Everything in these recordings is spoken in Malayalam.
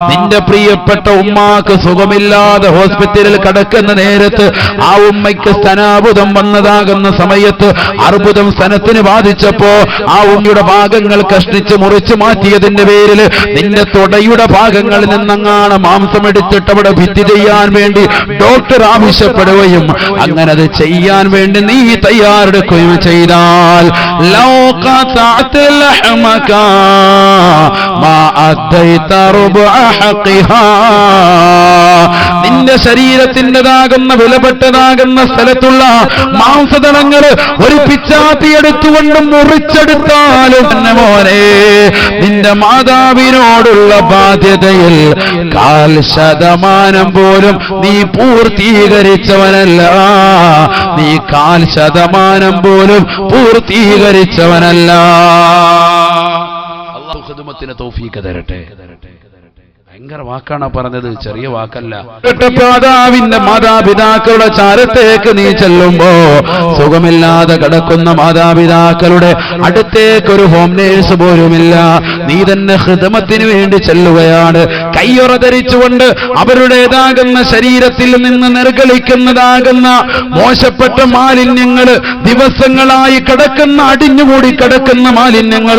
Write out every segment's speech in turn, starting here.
നിന്റെ പ്രിയപ്പെട്ട ഉമ്മാക്ക് സുഖമില്ലാതെ ഹോസ്പിറ്റലിൽ കിടക്കുന്ന നേരത്ത് ആ ഉമ്മയ്ക്ക് സ്തനാബുധം വന്നതാകുന്ന സമയത്ത് അർബുദം സ്തനത്തിന് ബാധിച്ചപ്പോ ആ ഉമ്മയുടെ ഭാഗങ്ങൾ കഷ്ണിച്ച് മുറിച്ചു മാറ്റിയതിന്റെ പേരിൽ നിന്റെ തുടയുടെ ഭാഗങ്ങളിൽ നിന്നങ്ങാണ് മാംസം എടുത്തിട്ട് അവിടെ ഭിത്തി ചെയ്യാൻ വേണ്ടി ഡോക്ടർ ആവശ്യപ്പെടുകയും അങ്ങനെ അത് ചെയ്യാൻ വേണ്ടി നീ തയ്യാറെടുക്കുകയും ചെയ്താൽ ലൗ നിന്റെ ശരീരത്തിന്റെതാകുന്ന വിലപ്പെട്ടതാകുന്ന സ്ഥലത്തുള്ള മാംസതളങ്ങൾ ഒരു പിച്ചാത്തിയെടുത്തുകൊണ്ട് മുറിച്ചെടുത്താലും മോനെ നിന്റെ മാതാവിനോടുള്ള ബാധ്യതയിൽ കാൽ ശതമാനം പോലും നീ പൂർത്തീകരിച്ചവനല്ല. നീ കാൽ ശതമാനം പോലും പൂർത്തീകരിച്ചവനല്ല. അള്ളാഹു ഖദമത്തിന് തരട്ടെ. ഭയങ്കര വാക്കാണ് പറഞ്ഞത്. ചെറിയ വാക്കല്ല. മാതാവിന്റെ മാതാപിതാക്കളുടെ ചാരത്തേക്ക് നീ ചെല്ലുമ്പോ സുഖമില്ലാതെ കിടക്കുന്ന മാതാപിതാക്കളുടെ അടുത്തേക്ക് ഒരു ഹോം നേഴ്സ് പോലുമില്ല. നീ തന്നെ ഹൃദമത്തിന് വേണ്ടി ചെല്ലുകയാണ്. കയ്യുറ ധരിച്ചുകൊണ്ട് അവരുടേതാകുന്ന ശരീരത്തിൽ നിന്ന് നിർഗളിക്കുന്നതാകുന്ന മോശപ്പെട്ട മാലിന്യങ്ങൾ ദിവസങ്ങളായി കിടക്കുന്ന അടിഞ്ഞുകൂടി കിടക്കുന്ന മാലിന്യങ്ങൾ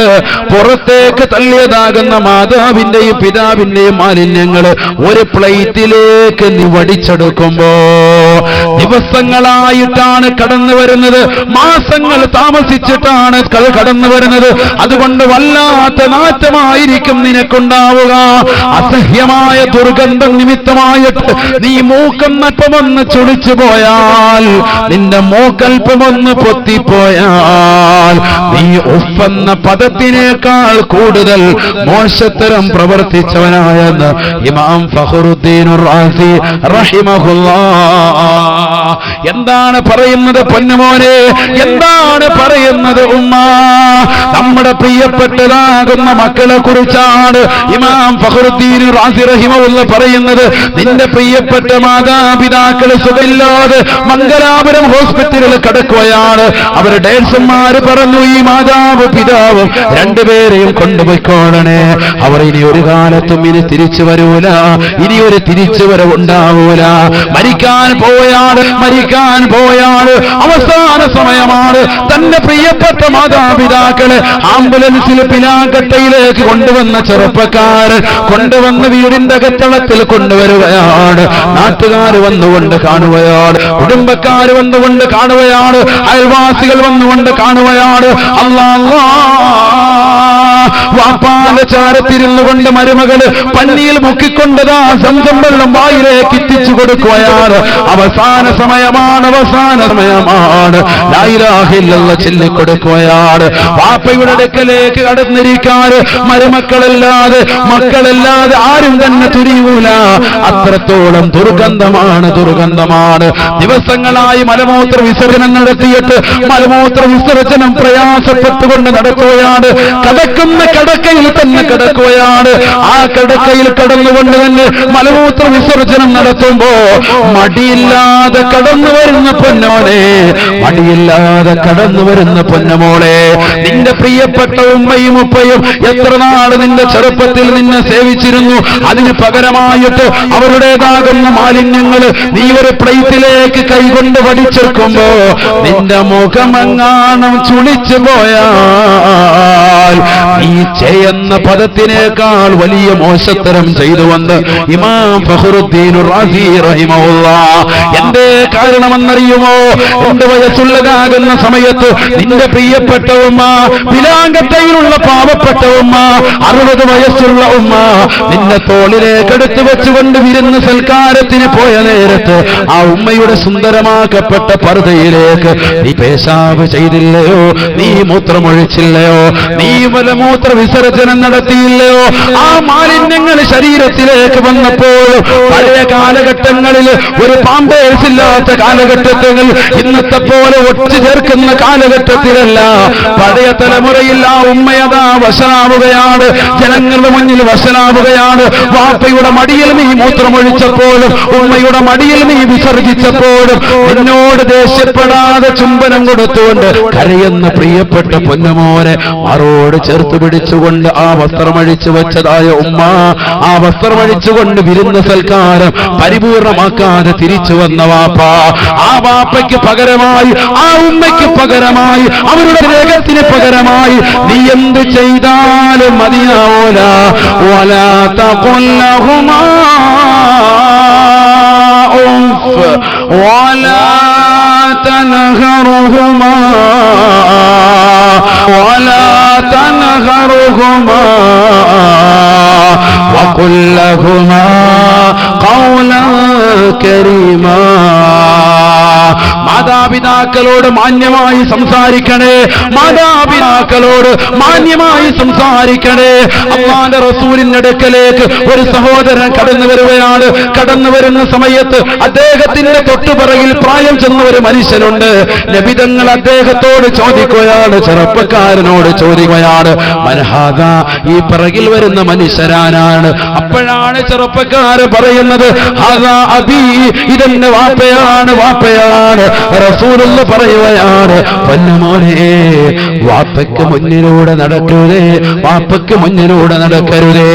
പുറത്തേക്ക് തള്ളിയതാകുന്ന മാതാവിന്റെയും പിതാവിന്റെയും മാലിന്യങ്ങൾ ഒരു പ്ലേറ്റിലേക്ക് നീ വടിച്ചെടുക്കുമ്പോ ദിവസങ്ങളായിട്ടാണ് കടന്നു വരുന്നത്. മാസങ്ങൾ താമസിച്ചിട്ടാണ് കടന്നു വരുന്നത്. അതുകൊണ്ട് വല്ലാത്ത നാറ്റമായിരിക്കും നിനക്കുണ്ടാവുക. അസഹ്യമായ ദുർഗന്ധം നിമിത്തമായിട്ട് നീ മൂക്കം മൂക്കന്നപ്പമൊന്ന് ചുളിച്ചു പോയാൽ നിന്റെ മൂക്കൽപ്പമൊന്ന് പൊത്തിപ്പോയാൽ നീ ഉഫെന്ന പദത്തിനേക്കാൾ കൂടുതൽ മോശത്തരം പ്രവർത്തിച്ചവനായെന്ന് ഇമാം ഫഹറുദ്ദീൻ എന്താണ് പറയുന്നത് പൊന്നുമോനെ? എന്താണ് പറയുന്നത് ഉമ്മ? നമ്മുടെ പ്രിയപ്പെട്ടതാകുന്ന മക്കളെ കുറിച്ചാണ് ഇമാം ഫഹറുദ്ദീൻ റാസി റഹിമുള്ള പറയുന്നത്. നിന്റെ പ്രിയപ്പെട്ട മാതാപിതാക്കൾ സുഖമില്ലാതെ മംഗലാപുരം ഹോസ്പിറ്റലിൽ കിടക്കുകയാണ്. അവർ ഡേഴ്സന്മാര് പറഞ്ഞു ഈ മാതാവ് പിതാവും രണ്ടുപേരെയും കൊണ്ടുപോയിക്കോളണേ. അവർ ഇനി ഒരു കാലത്തും ഇനി തിരിച്ചു വരൂല. ഇനി ഒരു തിരിച്ചു വരവുണ്ടാവൂല. മരിക്കാൻ പോയാണ് മരിക്കാൻ പോയാണ്. അവസാന സമയമാണ്. തന്റെ പ്രിയപ്പെട്ട മാതാപിതാക്കൾ ആംബുലൻസിൽ പിലാക്കട്ടയിലേക്ക് കൊണ്ടുവന്ന ചെറുപ്പക്കാരൻ കൊണ്ടുവന്ന് വീടിന്റെ അകത്തളത്തിൽ കൊണ്ടുവരുകയാണ്. നാട്ടുകാർ വന്നുകൊണ്ട് കാണുകയാണ്. കുടുംബക്കാർ വന്നുകൊണ്ട് കാണുകയാണ്. അയൽവാസികൾ വന്നുകൊണ്ട് കാണുകയാണ്. അല്ലാ വാപ്പാന്റെ ചാരത്തിരുന്നു കൊണ്ട് മരുമകൾ പന്നിയിൽ മുക്കിക്കൊണ്ടതാ സ്വന്തം വെള്ളം വായിലേക്ക് എത്തിച്ചു കൊടുക്കുകയാണ്. അവസാന സമയമാണ് അവസാന സമയമാണ്. ചെല്ലിക്കൊടുക്കുകയാണ് ചൊല്ലിക്കൊടുക്കുകയാണ് വാപ്പയുടെ അടുക്കലേക്ക് കടന്നിരിക്കാൻ മരുമക്കളല്ലാതെ മക്കളല്ലാതെ ആരും തന്നെ തുരിയൂല. അത്രത്തോളം ദുർഗന്ധമാണ് ദുർഗന്ധമാണ്. ദിവസങ്ങളായി മലമൂത്ര വിസർജനം നടത്തിയിട്ട് മലമൂത്ര വിസർജനം പ്രയാസപ്പെട്ടുകൊണ്ട് നടക്കുകയാണ്. കടക്കുന്ന കിടക്കയിൽ തന്നെ കിടക്കുകയാണ്. ആ കിടക്കയിൽ കടന്നുകൊണ്ട് തന്നെ മലമൂത്ര വിസർജനം നടത്തുമ്പോ മടിയില്ലാതെ കടന്നു വരുന്ന പൊന്നോനെ മടിയില്ലാതെ കടന്നു വരുന്ന പൊന്നമോളെ നിന്റെ പ്രിയപ്പെട്ട ഉമ്മയും ഉപ്പയും എത്ര നാൾ നിന്റെ ചെറുപ്പത്തിൽ നിന്നെ സേവിച്ചിരുന്നു? അതിന് പകരമായിട്ട് അവരുടേതാകുന്ന മാലിന്യങ്ങൾ നീ ഒരു പ്ലേറ്റിലേക്ക് കൈകൊണ്ട് വടിച്ചെടുക്കുമ്പോ നിന്റെ മുഖമെങ്ങാണം ചുളിച്ചു പോയാൽ നീ ചെയ്യുന്ന പദത്തിനേക്കാൾ വലിയ മോശത്തരം ചെയ്തു വന്ന് ഇമാം ഫഹറുദ്ദീൻ എന്റെ കാരണമെന്നറിയുമോ? രണ്ട് വയസ്സുള്ളതാകുന്ന സമയത്ത് നിന്റെ പ്രിയപ്പെട്ട ഉമ്മ പിലാങ്കട്ടയിലുള്ള പാവപ്പെട്ട ഉമ്മ അറുപത് വയസ്സുള്ള ഉമ്മ നിന്നെ തോളിലേക്ക് എടുത്തു വെച്ചുകൊണ്ട് വിരുന്ന് സൽക്കാരത്തിന് പോയ നേരത്ത് ആ ഉമ്മയുടെ സുന്ദരമാക്കപ്പെട്ട പർദ്ദയിലേക്ക് നീ പേശാവ് ചെയ്തില്ലയോ? നീ മൂത്രമൊഴിച്ചില്ലയോ? നീ മലമൂത്ര വിസർജനം നടത്തിയില്ലയോ? ആ മാലിന്യങ്ങൾ ശരീരത്തിലേക്ക് വന്നപ്പോൾ പഴയ കാലഘട്ടങ്ങളിൽ ഒരു പാമ്പേഴ്സ് ഇല്ലാത്ത കാലഘട്ടത്തിൽ ഇന്നത്തെ പോലെ ഒറ്റ ചേർക്കുന്ന കാലഘട്ടത്തിലല്ല. പഴയ തലമുറയിൽ ആ ഉമ്മയതാ വശനാവുകയാണ് ജനങ്ങളുടെ മുന്നിൽ വശനാവുകയാണ്. വാപ്പയുടെ മടിയിൽ നീ മൂത്രമൊഴിച്ചപ്പോഴും ഉമ്മയുടെ മടിയിൽ നീ വിസർജിച്ചപ്പോഴും എന്നോട് ദേഷ്യപ്പെടാതെ ചുംബനം കൊടുത്തുകൊണ്ട് കരയുന്ന പ്രിയപ്പെട്ട പൊന്നമോനെ മറോട് ചേർത്ത് പിടിച്ചുകൊണ്ട് ആ വസ്ത്രമഴിച്ചു വെച്ചതായ ഉമ്മ ആ വസ്ത്രമഴിച്ചുകൊണ്ട് വിരുന്ന സൽക്കാരം പരിപൂർണമാക്കാതെ തിരിച്ചു വന്ന വാപ്പ ആ വാപ്പയ്ക്ക് പകരമായി ആ ഉമ്മയ്ക്ക് പകരമായി അവരുടെ രേഖത്തിന് പകരമായി നീ എന്ത് ചെയ്താലും മതിയാവൂല വലാത്ത കൊല്ലഹുമാ ولا تنهرهما ولا تنهرهما وقل لهما قولا كريما മാതാപിതാക്കളോട് മാന്യമായി സംസാരിക്കണേ. മാതാപിതാക്കളോട് മാന്യമായി സംസാരിക്കണേ. അമ്മാന്റെ റസൂലിന്റെ അടുക്കലേക്ക് ഒരു സഹോദരൻ കടന്നു വരുകയാണ്. കടന്നു വരുന്ന സമയത്ത് അദ്ദേഹത്തിന്റെ തൊട്ടുപുറകിൽ പ്രായം ചെന്ന ഒരു മനുഷ്യനുണ്ട്. ലഭിതങ്ങൾ അദ്ദേഹത്തോട് ചോദിക്കുകയാണ്. ചെറുപ്പക്കാരനോട് ചോദിക്കുകയാണ്. മനഹാദ ഈ പിറകിൽ വരുന്ന മനുഷ്യരാനാണ് അപ്പോഴാണ് ചെറുപ്പക്കാരൻ പറയുന്നത് അബി ഇതെന്റെ വാപ്പയാണ് വാപ്പയാണ്. റസൂലുള്ള പറയുകയാണ് പൊന്നുമോനെ വാപ്പയ്ക്ക് മുന്നിലൂടെ നടക്കരുതേ വാപ്പയ്ക്ക് മുന്നിലൂടെ നടക്കരുതേ.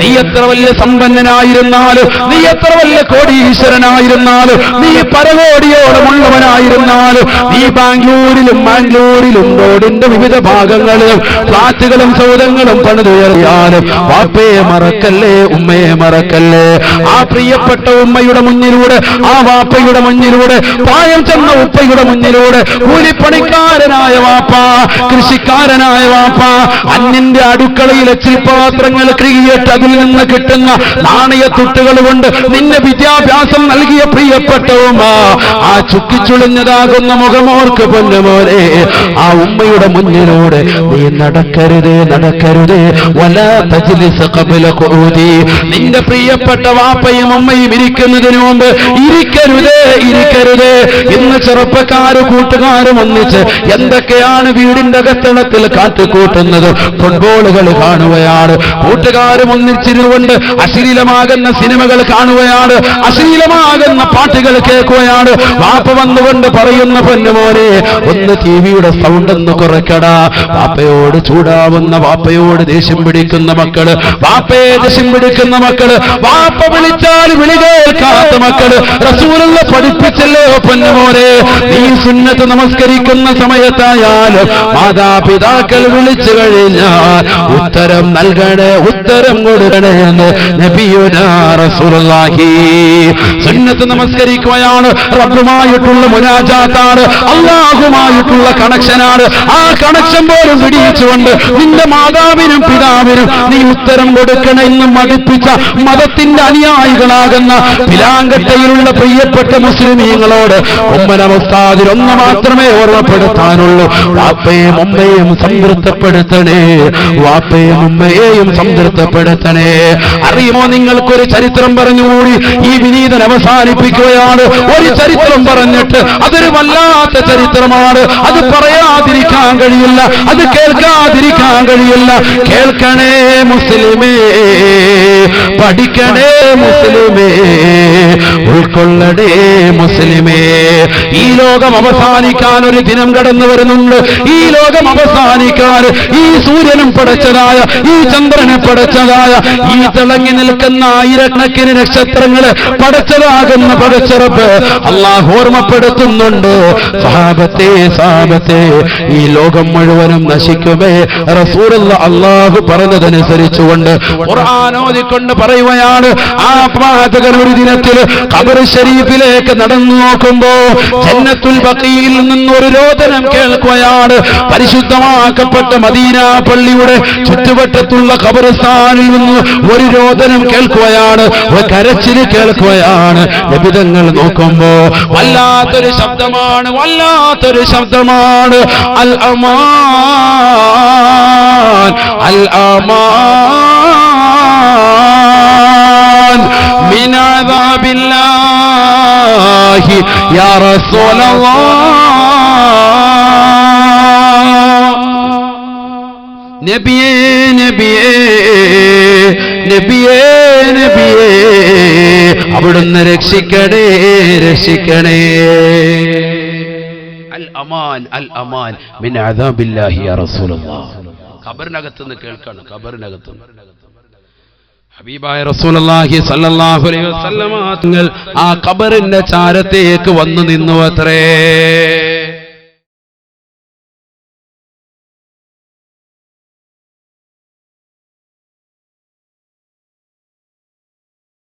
നീ എത്ര വലിയ സമ്പന്നനായിരുന്നാലും നീ എത്ര വലിയ കോടീശ്വരനായിരുന്നാലും നീ പരകോടിയോടമുള്ളവനായിരുന്നാലും നീ ബാംഗ്ലൂരിലും മാംഗ്ലൂരിലും റോഡിന്റെ വിവിധ ഭാഗങ്ങളിലും ഫ്ലാറ്റുകളും സൗദങ്ങളും പണിതുയർത്തിയാലും വാപ്പയെ മറക്കല്ലേ ഉമ്മയെ മറക്കല്ലേ? ആ പ്രിയപ്പെട്ട ഉമ്മയുടെ മുന്നിലൂടെ ആ വാപ്പയുടെ മുന്നിലൂടെ പ്രായം ചെന്ന ഉപ്പയുടെ മുന്നിലൂടെ കൂലിപ്പണിക്കാരനായ വാപ്പ കൃഷിക്കാരനായ വാപ്പ അന്യന്റെ അടുക്കളയിൽ ചിൽപാത്രങ്ങൾ ക്രിയേറ്റ് അതിൽ നിന്ന് കിട്ടുന്ന നാണയത്തുട്ടുകൾ കൊണ്ട് നിന്നെ വിദ്യാഭ്യാസം നൽകിയ പ്രിയപ്പെട്ട ഉമ്മ. ആ ചുക്കിച്ചുളിഞ്ഞതാകുന്ന മുഖമോർക്ക് പൊന്നുമോനെ ആ ഉമ്മയുടെ മുന്നിലൂടെ നീ നടക്കരുതേ നടക്കരുതേ. വല തജ്ലിസ് ഖബല നിന്റെ പ്രിയപ്പെട്ട വാപ്പയും ഉമ്മയും ഇരിക്കുന്നതിന് മുമ്പ് ഇരിക്കരുതേ ഇരിക്കരുതേ. ഇന്ന് ചെറുപ്പക്കാര് കൂട്ടുകാരും ഒന്നിച്ച് എന്തൊക്കെയാണ് വീടിന്റെ അകത്തളത്തിൽ കാത്തുകൂട്ടുന്നത് ഫുട്ബോളുകൾ കാണുകയാണ്. കൂട്ടുകാരും ഒന്നിച്ചിരുന്നുകൊണ്ട് അശ്ലീലമാകുന്ന സിനിമകൾ കാണുകയാണ്. അശ്ലീലമാകുന്ന പാട്ടുകൾ കേൾക്കുകയാണ്. വാപ്പ വന്നുകൊണ്ട് പറയുന്ന പൊന്നുമോനെ ഒന്ന് ടി വിയുടെ സൗണ്ട് ഒന്ന് കുറയ്ക്കടാ. വാപ്പയോട് ചൂടാവുന്ന വാപ്പയോട് ദേഷ്യം പിടിക്കുന്ന മക്കൾ വാപ്പയെ ദേഷ്യം പിടിക്കുന്ന മക്കൾ വാപ്പ വിളിച്ചാൽ വിളി കേൾക്കാത്ത മക്കൾ. റസൂലുള്ള പഠിപ്പിച്ചല്ലോ പൊന്നുമോനെ. നീ സുന്നത്ത് നമസ്കരിക്കുന്ന സമയത്തായാലും മാതാപിതാക്കൾ വിളിച്ചു കഴിഞ്ഞാൽ ഉത്തരം നൽകണേ ഉത്തരം കൊടുക്കണേ സുന്നത്ത് നമസ്കരിക്കുകയാണ് റബ്ബുമായിട്ടുള്ള മുനാജാത്താണ് അള്ളാഹുമായിട്ടുള്ള കണക്ഷനാണ്. ആ കണക്ഷൻ പോലും പിടിയിച്ചുകൊണ്ട് നിന്റെ മാതാവിനും പിതാവിനും നീ ഉത്തരം കൊടുക്കണമെന്ന് മടിപ്പിച്ച മതത്തിന്റെ അനുയായികളാകുന്ന പിലാങ്കട്ടയിലുള്ള പ്രിയപ്പെട്ട മുസ്ലിമീങ്ങളോട് ഉമ്മനവസ്ഥാതിൽ ഒന്ന് മാത്രമേ ഓർമ്മപ്പെടുത്താനുള്ളൂ. വാപ്പയും ഉമ്മയും സംതൃപ്തപ്പെടുത്തണേ. വാപ്പയും ഉമ്മയെയും സംതൃപ്തപ്പെടുത്തണേ. അറിയുമോ നിങ്ങൾക്കൊരു ചരിത്രം പറഞ്ഞുകൂടി? ഈ വിനീതൻ അവസാനിപ്പിക്കുകയാണ്. ഒരു ചരിത്രം പറഞ്ഞിട്ട് അതൊരു വല്ലാത്ത ചരിത്രമാണ്. അത് പറയാതിരിക്കാൻ കഴിയില്ല. അത് കേൾക്കാതിരിക്കാൻ കഴിയില്ല. കേൾക്കണേ മുസ്ലിമേ. പഠിക്കണേ മുസ്ലിമേ. ഉൾക്കൊള്ളണേ മുസ്ലിമേ. ഈ ലോകം അവസാനിക്കാൻ ഒരു ദിനം കടന്നു വരുന്നുണ്ട്. ഈ ലോകം അവസാനിക്കാൻ ഈ സൂര്യനും പടച്ചതായ ഈ ചന്ദ്രനെ പടച്ചതായ ഈ തിളങ്ങി നിൽക്കുന്ന ആയിരക്കണക്കിന് നക്ഷത്രങ്ങൾ പടച്ചതാകുന്ന പടച്ചിറപ്പ് അള്ളാഹ് ഓർമ്മപ്പെടുത്തുന്നുണ്ട്. സാപത്തെ സാപത്തെ ഈ ലോകം മുഴുവനും നശിക്കുമേ. റസൂലുള്ള അള്ളാഹു പറഞ്ഞതനുസരിച്ചുകൊണ്ട് ഖുർആാനോദിക്കൊണ്ട് പറയുകയാണ് ആ പാചകൻ ഒരു ദിനത്തിൽ കബർ ഷരീഫിലേക്ക് നടന്നു നോക്കുമ്പോ ജന്നത്തുൽ ബക്കിയിൽ നിന്ന് ഒരു രോദനം കേൾക്കുകയാണ്. പരിശുദ്ധമാക്കപ്പെട്ട മദീന പള്ളിയുടെ ചുറ്റുവട്ടത്തുള്ള ഖബർസ്ഥാനിൽ നിന്ന് ഒരു രോദനം കേൾക്കുകയാണ്. ഒരു കരച്ചിൽ കേൾക്കുകയാണ്. ലഭിതങ്ങൾ നോക്കുമ്പോ വല്ലാത്തൊരു ശബ്ദമാണ് വല്ലാത്തൊരു ശബ്ദമാണ്. അൽ അമാൻ അൽ അമാൻ. മിനാബില്ലാ الله يا رسول الله നബിയേ നബിയേ നബിയേ നബിയേ അവിടുന്ന് രക്ഷിക്കണേ രക്ഷിക്കണേ അൽ അമാൻ അൽ അമാൻ മിൻ അദാബില്ലാഹി യാ റസൂലല്ലാഹ് ഖബറിനകത്ത് നിന്ന് കേൾക്കാണ് ഖബറിനകത്ത് നിന്ന്. ഹബീബായ റസൂലുള്ളാഹി സല്ലല്ലാഹു അലൈഹി വസല്ലമ തങ്ങൾ ആ ഖബറിന്റെ ചാരത്തേക്ക് വന്നു നിന്നു അത്രേ